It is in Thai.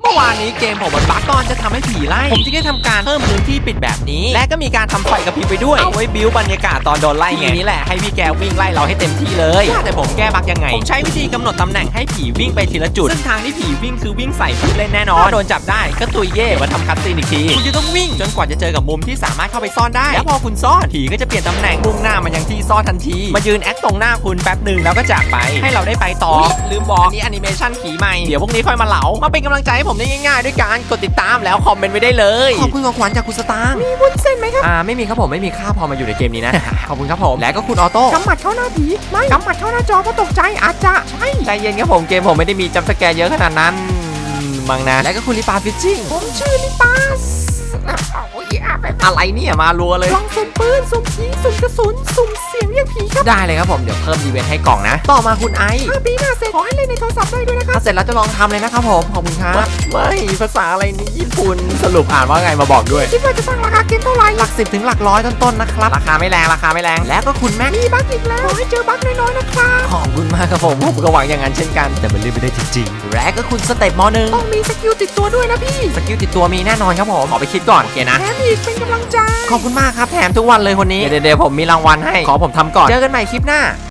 เมื่อวานนี้เกมผมมันบั๊กก่อนจะทำให้ผีไล่ ผมจึงได้ทำการเพิ่มพื้นที่ปิดแบบนี้ และก็มีการทำไฟกระพริบไปด้วย เอาไว้บิวบรรยากาศตอนโดนไล่ไงทีนี้แหละให้พี่แกวิ่งไล่เราให้เต็มที่เลยว่าแต่ผมแก้บั๊กยังไง ผมใช้วิธีกำหนดตำแหน่งให้ผีวิ่งไปทีละจุด ซึ่งทางที่ผีวิ่งคือวิ่งใส่ผู้เล่นแน่นอนถ้าโดนจับได้ก็ตุยเย่มาทำคัตซีนอีกทีคุณจะต้องวิ่งจนกว่าจะเจอกับมุมที่สามารถเข้าไปซ่อนได้ แล้วพอคุณซ่อนผีก็จะเปลี่ยนตำแหน่งมุ่งหน้ามายังที่ซ่อนทันที มายืนแอคตรงหน้าคุณแป๊บหนึ่งแล้วก็จากไป ให้เราได้ไปต่อลืมบอกอันนี้แอนิเมชันผีใหม่เดี๋ยวพวกนี้ค่อยมาเหลามาเป็นกำลังใจให้ผมได้ง่ายๆ ด้วยการกดติดตามแล้วคอมเมนต์ไว้ได้เลยขอบคุณของขวัญจากคุณสตางค์มีวุ้นเส้นไหมครับอ่าไม่มีครับผมไม่มีค่าพอมาอยู่ในเกมนี้นะ ขอบคุณครับผมและก็คุณออโต้กำหมัดเข้าหน้าผีไม่กำหมัดเข้าหน้าจอเพราะตกใจอาจจะใช่ใจเย็นครับผมเกมผมไม่ได้มีจัมป์สแกร์เยอะขนาดนั้นมังนะและก็คุณลิปาฟิชชิ่งผมชื่อลิปาสโอ้ยอะไปอะไรเนี่ยมารัวเลยลองสุ่มปืนสุ่มผีสุ่มกระสุนสุ่มเสียงเรียกผีครับ ได้เลยครับผมเดี๋ยวเพิ่มอีเวนต์ให้กล่องนะ ต่อมาคุณไอซ์ถ้าปีหน้าเสร็จขอให้เล่นในโทรศัพท์ได้ด้วยนะครับถ้าเสร็จแล้วจะลองทำเลยนะครับผมขอบคุณครับไม่ภาษาอะไรนี่ญี่ปุ่นสรุปอ่านว่าไงมาบอกด้วยคิดว่าจะตั้งราคาเกมเท่าไหร่หลักสิบถึงหลักร้อยต้นๆนะครับราคาไม่แรงราคาไม่แรงแล้วก็คุณแม็กมีบั๊กอีกแล้วขอให้เจอบั๊กน้อยๆนะครับขอบคุณมากครับผมผมก็หวังอย่างนั้นเช่นกัน แต่มันเล่นไม่ได้จริงๆและก็คุณสเต็ปมอหนึ่งต้องมีสกิลติดตัวด้วยนะพี่สกิลติดตัวมีแน่นอนครับผมขอไปคิดก่อนโอเคนะแถมอีกเป็นกำลังใจขอบคุณมากครับแถมทุกวันเลยคนนี้เดี๋ยวๆผมมีรางวัลให้ขอผมทำก่อนเจอกันใหม่คลิปหน้า